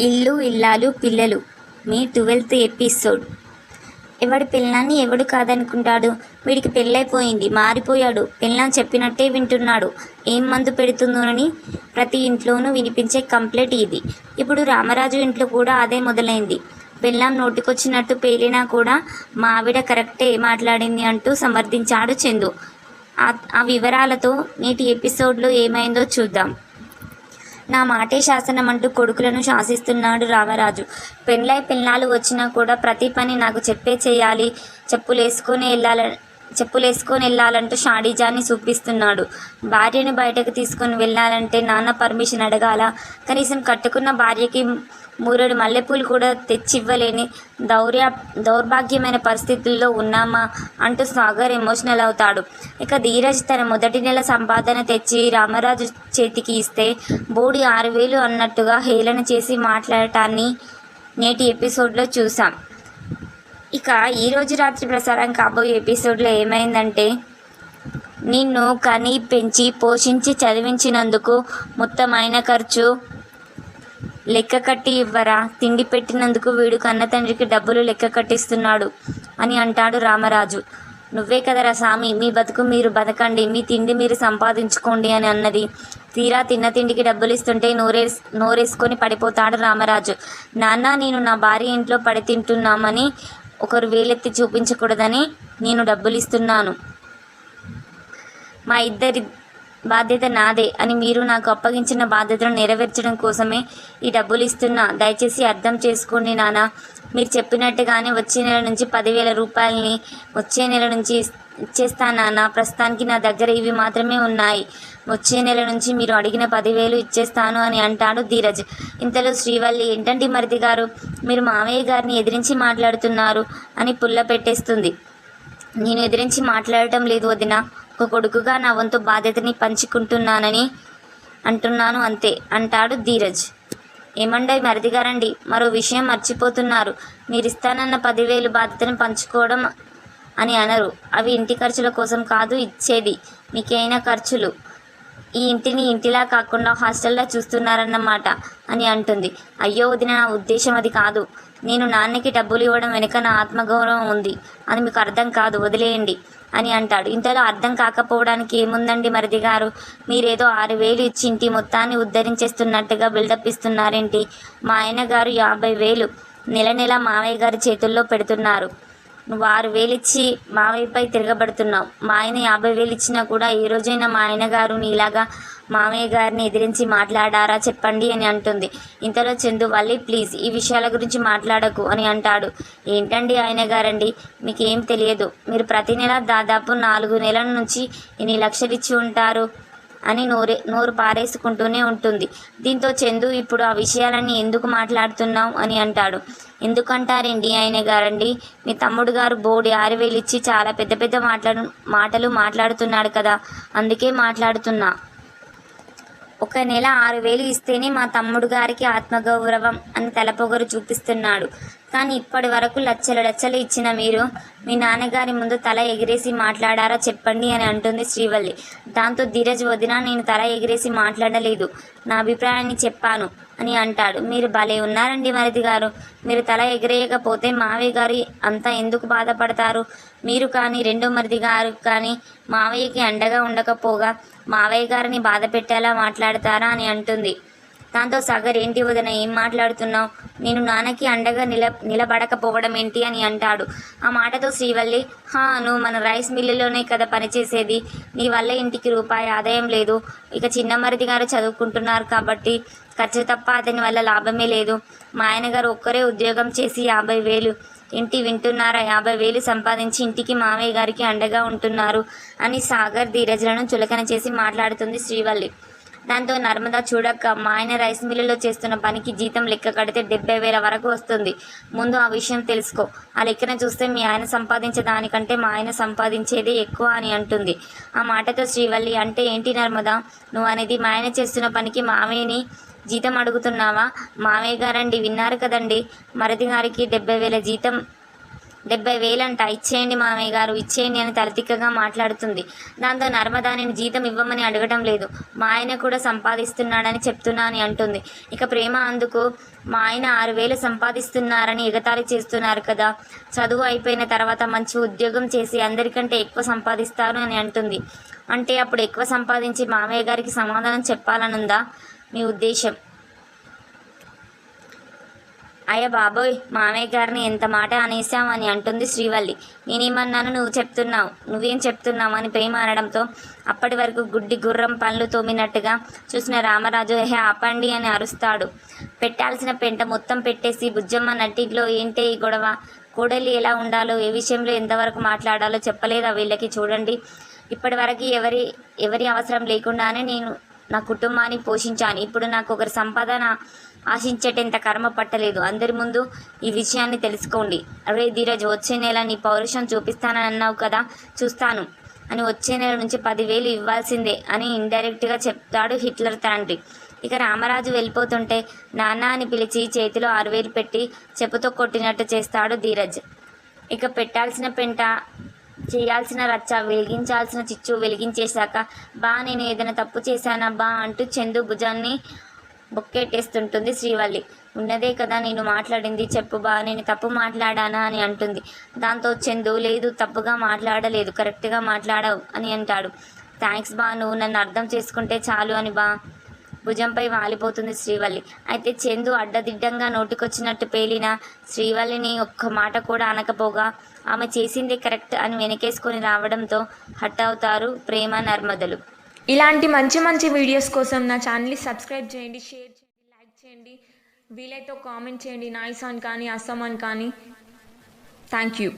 ఇల్లు ఇల్లాలు పిల్లలు. మీ ట్వెల్త్ ఎపిసోడ్. ఎవడు పిల్లాన్ని ఎవడు కాదనుకుంటాడు? వీడికి పెళ్ళైపోయింది మారిపోయాడు. పిల్లని చెప్పినట్టే వింటున్నాడు. ఏం మందు పెడుతుందోనని ప్రతి ఇంట్లోనూ వినిపించే కంప్లైంట్ ఇది. ఇప్పుడు రామరాజు ఇంట్లో కూడా అదే మొదలైంది. పిల్లం నోటికొచ్చినట్టు పేలినా కూడా మా ఆవిడ కరెక్టే మాట్లాడింది అంటూ సమర్థించాడు చందు. ఆ వివరాలతో నేటి ఎపిసోడ్లో ఏమైందో చూద్దాం. నా మాటే శాసనం అంటూ కొడుకులను శాసిస్తున్నాడు రామరాజు. పెళ్ళై పిల్లాలు వచ్చినా కూడా ప్రతి పని నాకు చెప్పే చేయాలి. చెప్పులేసుకొని వెళ్ళాల చెప్పులేసుకొని వెళ్ళాలంటూ షాడీజాన్ని చూపిస్తున్నాడు. భార్యను బయటకు తీసుకొని వెళ్ళాలంటే నాన్న పర్మిషన్ అడగాల? కనీసం కట్టుకున్న భార్యకి మూరెడు మల్లెపూలు కూడా తెచ్చివ్వలేని దౌర్య దౌర్భాగ్యమైన పరిస్థితుల్లో ఉన్నామా అంటూ సాగర్ ఎమోషనల్ అవుతాడు. ఇక ధీరజ్ తన మొదటి నెల సంపాదన తెచ్చి రామరాజు చేతికి ఇస్తే బోడి ఆరు వేలు అన్నట్టుగా హేళన చేసి మాట్లాడటాన్ని నేటి ఎపిసోడ్లో చూసాం ఇక ఈరోజు రాత్రి ప్రసారం కాబోయే ఎపిసోడ్లో ఏమైందంటే నిన్ను కని పెంచి పోషించి చదివించినందుకు మొత్తం అయిన ఖర్చు లెక్క కట్టి ఇవ్వరా? తిండి పెట్టినందుకు వీడు కన్న తండ్రికి డబ్బులు లెక్క కట్టిస్తున్నాడు అని అంటాడు రామరాజు. నువ్వే కదరా స్వామి మీ బతుకు మీరు బతకండి మీ తిండి మీరు సంపాదించుకోండి అని అన్నది. తీరా తిన్న తిండికి డబ్బులు ఇస్తుంటే నోరేస్ నోరేసుకొని పడిపోతాడు రామరాజు. నాన్న నేను నా భార్య ఇంట్లో పడి తింటున్నామని ఒకరు వేలెత్తి చూపించకూడదని నేను డబ్బులు ఇస్తున్నాను మా ఇద్దరి బాధ్యత నాదే అని మీరు నాకు అప్పగించిన బాధ్యతను నెరవేర్చడం కోసమే ఈ డబ్బులు ఇస్తున్నా. దయచేసి అర్థం చేసుకోండి నాన్న మీరు చెప్పినట్టుగానే వచ్చే నెల నుంచి పదివేల రూపాయలని వచ్చే నెల నుంచి ఇచ్చేస్తా ఇచ్చేస్తాను నాన్న ప్రస్తుతానికి నా దగ్గర ఇవి మాత్రమే ఉన్నాయి. వచ్చే నెల నుంచి మీరు అడిగిన పదివేలు ఇచ్చేస్తాను అని అంటాడు ధీరజ్. ఇంతలో శ్రీవల్లి ఏంటండి మరిది గారు? మీరు మామయ్య గారిని ఎదిరించి మాట్లాడుతున్నారు అని పుల్ల పెట్టేస్తుంది. నేను ఎదిరించి మాట్లాడటం లేదు వదిన. ఒక కొడుకుగా నా వంతు బాధ్యతని పంచుకుంటున్నానని అంటున్నాను అంతే అంటాడు ధీరజ్. ఏమండీ మరిదిగారండి మరో విషయం మర్చిపోతున్నారు. మీరిస్తానన్న పదివేలు బాధ్యతను పంచుకోవడం అని అనరు. అవి ఇంటి ఖర్చుల కోసం కాదు ఇచ్చేది. మీకైనా ఖర్చులు. ఈ ఇంటిని ఇంటిలా కాకుండా హాస్టల్లా చూస్తున్నారన్నమాట అని అంటుంది. అయ్యో వదిన నా ఉద్దేశం అది కాదు. నేను నాన్నకి డబ్బులు ఇవ్వడం వెనుక నా ఆత్మగౌరవం ఉంది. అది మీకు అర్థం కాదు వదిలేయండి అని అంటాడు. ఇంతలో అర్థం కాకపోవడానికి ఏముందండి మరిది గారు? మీరేదో ఆరు వేలు ఇచ్చి ఇంటి మొత్తాన్ని ఉద్ధరించేస్తున్నట్టుగా బిల్డప్ ఇస్తున్నారేంటి? మా ఆయన గారు యాభై వేలు నెల నెల మావయ్య గారి చేతుల్లో పెడుతున్నారు. నువ్వు ఆరు వేలు ఇచ్చి మావయ్యపై తిరగబడుతున్నావు. మా ఆయన యాభై వేలు ఇచ్చినా కూడా ఈ రోజైనా మా ఆయన గారు నీలాగా మామయ్య గారిని ఎదిరించి మాట్లాడారా చెప్పండి అని అంటుంది. ఇంతలో చందు వల్లి ప్లీజ్ ఈ విషయాల గురించి మాట్లాడకు అని అంటాడు. ఏంటండి ఆయన గారండి? మీకు ఏం తెలియదు. మీరు ప్రతి నెల దాదాపు నాలుగు నెలల నుంచి ఎన్ని లక్షలు ఇచ్చి ఉంటారు. అని నోరే నోరు పారేసుకుంటూనే ఉంటుంది. దీంతో చందు ఇప్పుడు ఆ విషయాలన్నీ ఎందుకు మాట్లాడుతున్నావు అని అంటాడు. ఎందుకంటారండి ఆయన గారండి? మీ తమ్ముడు గారు బోడి ఆరు వేలు ఇచ్చి చాలా పెద్ద పెద్ద మాట్లాడు మాటలు మాట్లాడుతున్నాడు కదా. అందుకే మాట్లాడుతున్నా. ఒక నెల ఆరు వేలు ఇస్తేనే మా తమ్ముడు గారికి ఆత్మగౌరవం అని తలపొగరు చూపిస్తున్నాడు. కానీ ఇప్పటి వరకు లచ్చలు లచ్చలు ఇచ్చిన మీరు మీ నాన్నగారి ముందు తల ఎగిరేసి మాట్లాడారా చెప్పండి అని అంటుంది శ్రీవల్లి. దాంతో ధీరజ్ వదిన నేను తల ఎగిరేసి మాట్లాడలేదు. నా అభిప్రాయాన్ని చెప్పాను అని అంటాడు. మీరు భలే ఉన్నారండి మరిది గారు. మీరు తల ఎగిరేయకపోతే మావయ్య గారి అంతా ఎందుకు బాధపడతారు? మీరు కానీ రెండో మరిది గారు కానీ మావయ్యకి అండగా ఉండకపోగా మావయ్య గారిని బాధ పెట్టేలా మాట్లాడతారా అని అంటుంది. దాంతో సాగర్ ఏంటి వదిన ఏం మాట్లాడుతున్నావు? నేను నాన్నకి అండగా నిల నిలబడకపోవడం ఏంటి అని అంటాడు. ఆ మాటతో శ్రీవల్లి హా నువ్వు మన రైస్ మిల్లులోనే కదా పనిచేసేది. నీ వల్ల ఇంటికి రూపాయి ఆదాయం లేదు. ఇక చిన్న మరిది గారు చదువుకుంటున్నారు కాబట్టి ఖర్చు తప్ప అతని వల్ల లాభమే లేదు. మా ఆయన గారు ఒక్కరే ఉద్యోగం చేసి యాభై వేలు ఇంటి వింటున్నారా? యాభై వేలు సంపాదించి ఇంటికి మామయ్య గారికి అండగా ఉంటున్నారు అని సాగర్ ధీరజ్లను చులకన చేసి మాట్లాడుతుంది శ్రీవల్లి. దాంతో నర్మదా చూడక్క మా ఆయన రైస్ మిల్లులో చేస్తున్న పనికి జీతం లెక్క కడితే డెబ్బై వేల వరకు వస్తుంది. ముందు ఆ విషయం తెలుసుకో. ఆ లెక్కన చూస్తే మీ ఆయన సంపాదించే దానికంటే మా ఆయన సంపాదించేదే ఎక్కువ అని అంటుంది. ఆ మాటతో శ్రీవల్లి అంటే ఏంటి నర్మదా? నువ్వు అనేది మా ఆయన చేస్తున్న పనికి మామయ్యని జీతం అడుగుతున్నావా? మామయ్య గారండి విన్నారు కదండి. మరది గారికి డెబ్బై వేల జీతం డెబ్బై వేలంట. ఇచ్చేయండి మామయ్య గారు ఇచ్చేయండి అని తలతిక్కగా మాట్లాడుతుంది. దాంతో నర్మదా నేను జీతం ఇవ్వమని అడగటం లేదు. మా ఆయన కూడా సంపాదిస్తున్నాడని చెప్తున్నా అని అంటుంది. ఇక ప్రేమ అందుకు మా ఆయన ఆరు వేలు సంపాదిస్తున్నారని ఎగతాళి చేస్తున్నారు కదా. చదువు అయిపోయిన తర్వాత మంచి ఉద్యోగం చేసి అందరికంటే ఎక్కువ సంపాదిస్తారు అని అంటుంది. అంటే అప్పుడు ఎక్కువ సంపాదించి మామయ్య గారికి సమాధానం చెప్పాలనుందా? మీ ఉద్దేశం అయ్య బాబోయ్ మామయ్య గారిని ఎంత మాట అనేసామని అంటుంది శ్రీవల్లి. నేనేమన్నాను నువ్వు చెప్తున్నావు నువ్వేం చెప్తున్నావు అని ప్రేమ అనడంతో అప్పటి వరకు గుడ్డి గుర్రం పళ్ళు తోమినట్టుగా చూసిన రామరాజు హే ఆపండి అని అరుస్తాడు. పెట్టాల్సిన పెంట మొత్తం పెట్టేసి బుజ్జమ్మ నట్టిలో ఏంటే ఈ గొడవ? కోడలి ఎలా ఉండాలో ఏ విషయంలో ఎంతవరకు మాట్లాడాలో చెప్పలేదా వీళ్ళకి? చూడండి. ఇప్పటివరకు ఎవరి ఎవరి అవసరం లేకుండానే నేను నా కుటుంబాన్ని పోషించాను. ఇప్పుడు నాకు ఒకరి సంపాదన ఆశించేటంత కర్మ పట్టలేదు. అందరి ముందు ఈ విషయాన్ని తెలుసుకోండి. అరే ధీరజ్ వచ్చే నెల నీ పౌరుషం చూపిస్తానని అన్నావు కదా? చూస్తాను. అని వచ్చే నెల నుంచి పదివేలు ఇవ్వాల్సిందే అని ఇండైరెక్ట్గా చెప్తాడు హిట్లర్ తండ్రి. ఇక రామరాజు వెళ్ళిపోతుంటే నాన్న అని పిలిచి చేతిలో ఆరువేలు పెట్టి చెప్పుతో కొట్టినట్టు చేస్తాడు ధీరజ్. ఇక పెట్టాల్సిన పెంట చేయాల్సిన రచ్చ వెలిగించాల్సిన చిచ్చు వెలిగించేశాక బా నేను ఏదైనా తప్పు చేశానా? బా అంటూ చందు భుజాన్ని బొక్కెట్టేస్తుంటుంది శ్రీవల్లి. ఉన్నదే కదా నేను మాట్లాడింది. చెప్పు బా నేను తప్పు మాట్లాడానా? అని అంటుంది. దాంతో చందు లేదు తప్పుగా మాట్లాడలేదు. కరెక్ట్గా మాట్లాడవు అని అంటాడు. థ్యాంక్స్ బా నువ్వు నన్ను అర్థం చేసుకుంటే చాలు అని బా భుజంపై వాలిపోతుంది శ్రీవల్లి. అయితే చందు అడ్డదిడ్డంగా నోటికొచ్చినట్టు పేలిన శ్రీవల్లిని ఒక్క మాట కూడా అనకపోగా ఆమె చేసింది కరెక్ట్ అని వెనకేసుకొని రావడంతో హట్ అవుతారు ప్రేమ నర్మదలు. ఇలాంటి మంచి మంచి వీడియోస్ కోసం నా ఛానల్ని సబ్స్క్రైబ్ చేయండి షేర్ చేయండి లైక్ చేయండి. వీలైతే కామెంట్ చేయండి. నాయిస్ అని కానీ అస్సాం అని కానీ. Thank you.